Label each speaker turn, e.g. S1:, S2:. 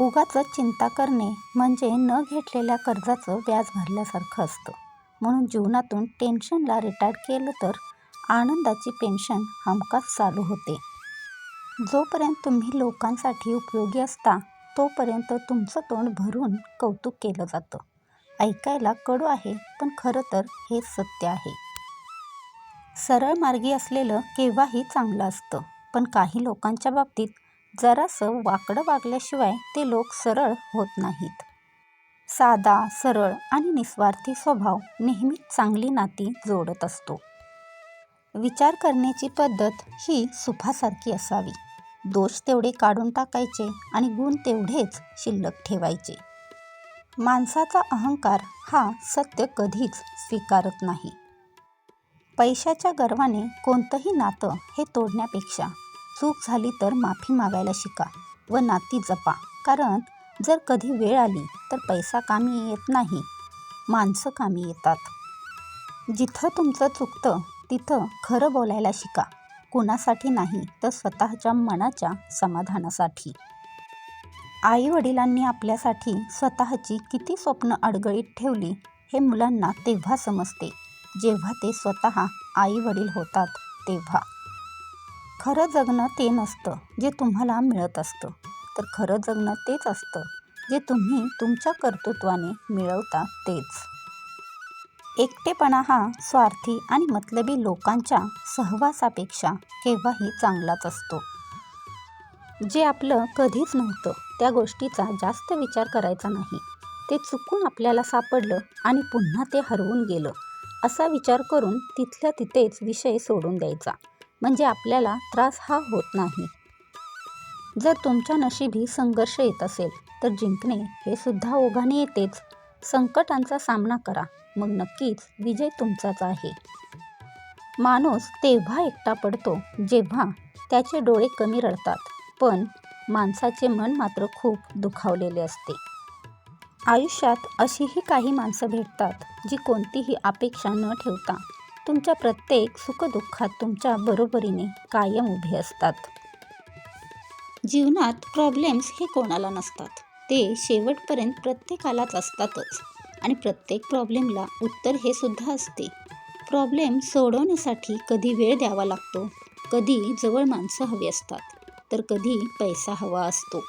S1: उगाच चिंता करणे म्हणजे न घेतलेल्या कर्जाचं व्याज भरल्यासारखं असतं. म्हणून जीवनातून टेन्शनला रिटायर केलं तर आनंदाची पेन्शन हमखास चालू होते. जोपर्यंत तुम्ही लोकांसाठी उपयोगी असता तोपर्यंत तुमचं तोंड भरून कौतुक केलं जातं. ऐकायला कडू आहे पण खरं तर हेच सत्य आहे. सरळ मार्गी असलेलं केव्हाही चांगलं असतं पण काही लोकांच्या बाबतीत जरासं वाकडं वागल्याशिवाय ते लोक सरळ होत नाहीत. साधा सरळ आणि निस्वार्थी स्वभाव नेहमीच चांगली नाती जोडत असतो. विचार करण्याची पद्धत ही सुफासारखी असावी. दोष तेवढे काढून टाकायचे आणि गुण तेवढेच शिल्लक ठेवायचे. माणसाचा अहंकार हा सत्य कधीच स्वीकारत नाही. पैशाच्या गर्वाने कोणतंही नातं हे तोडण्यापेक्षा चूक झाली तर माफी मागायला शिका व नाती जपा. कारण जर कधी वेळ आली तर पैसा कामी येत नाही माणसं कामी येतात. जिथं तुमचं चुकतं तिथं खरं बोलायला शिका. कुणासाठी नाही तर स्वतःच्या मनाच्या समाधानासाठी. आई वडिलांनी आपल्यासाठी स्वतःची किती स्वप्न अडगळीत ठेवली हे मुलांना तेव्हा समजते. जेव्हा ते स्वतः आई वडील होतात तेव्हा. खरं जगणं ते नसतं जे तुम्हाला मिळत असतं. तर खरं जगणं तेच असतं जे तुम्ही तुमच्या कर्तृत्वाने मिळवता तेच. एकटेपणा हा स्वार्थी आणि मतलबी लोकांच्या सहवासापेक्षा केव्हाही चांगलाच असतो. जे आपलं कधीच नव्हतं त्या गोष्टीचा जास्त विचार करायचा नाही. ते चुकून आपल्याला सापडलं आणि पुन्हा ते हरवून गेलं असा विचार करून तिथल्या तिथेच विषय सोडून द्यायचा. म्हणजे आपल्याला त्रास हा होत नाही. जर तुमच्या नशिबी संघर्ष येत असेल तर जिंकणे हे सुद्धा ओघाने येतेच. संकटांचा सामना करा मग नक्कीच विजय तुमचाच आहे. माणूस तेव्हा एकटा पडतो जेव्हा त्याचे डोळे कमी रडतात. पण माणसाचे मन मात्र खूप दुखावलेले असते. आयुष्यात अशीही काही माणसं भेटतात जी कोणतीही अपेक्षा न ठेवता तुमच्या प्रत्येक सुखदुःखात तुमच्या बरोबरीने कायम उभे असतात. जीवनात प्रॉब्लेम्स हे कोणाला नसतात. ते शेवटपर्यंत प्रत्येकालाच असतातच. आणि प्रत्येक प्रॉब्लेमला उत्तर हे सुद्धा असते. प्रॉब्लेम सोडवण्यासाठी कधी वेळ द्यावा लागतो कधी जवळ माणसं हवी असतात तर कधी पैसा हवा असतो.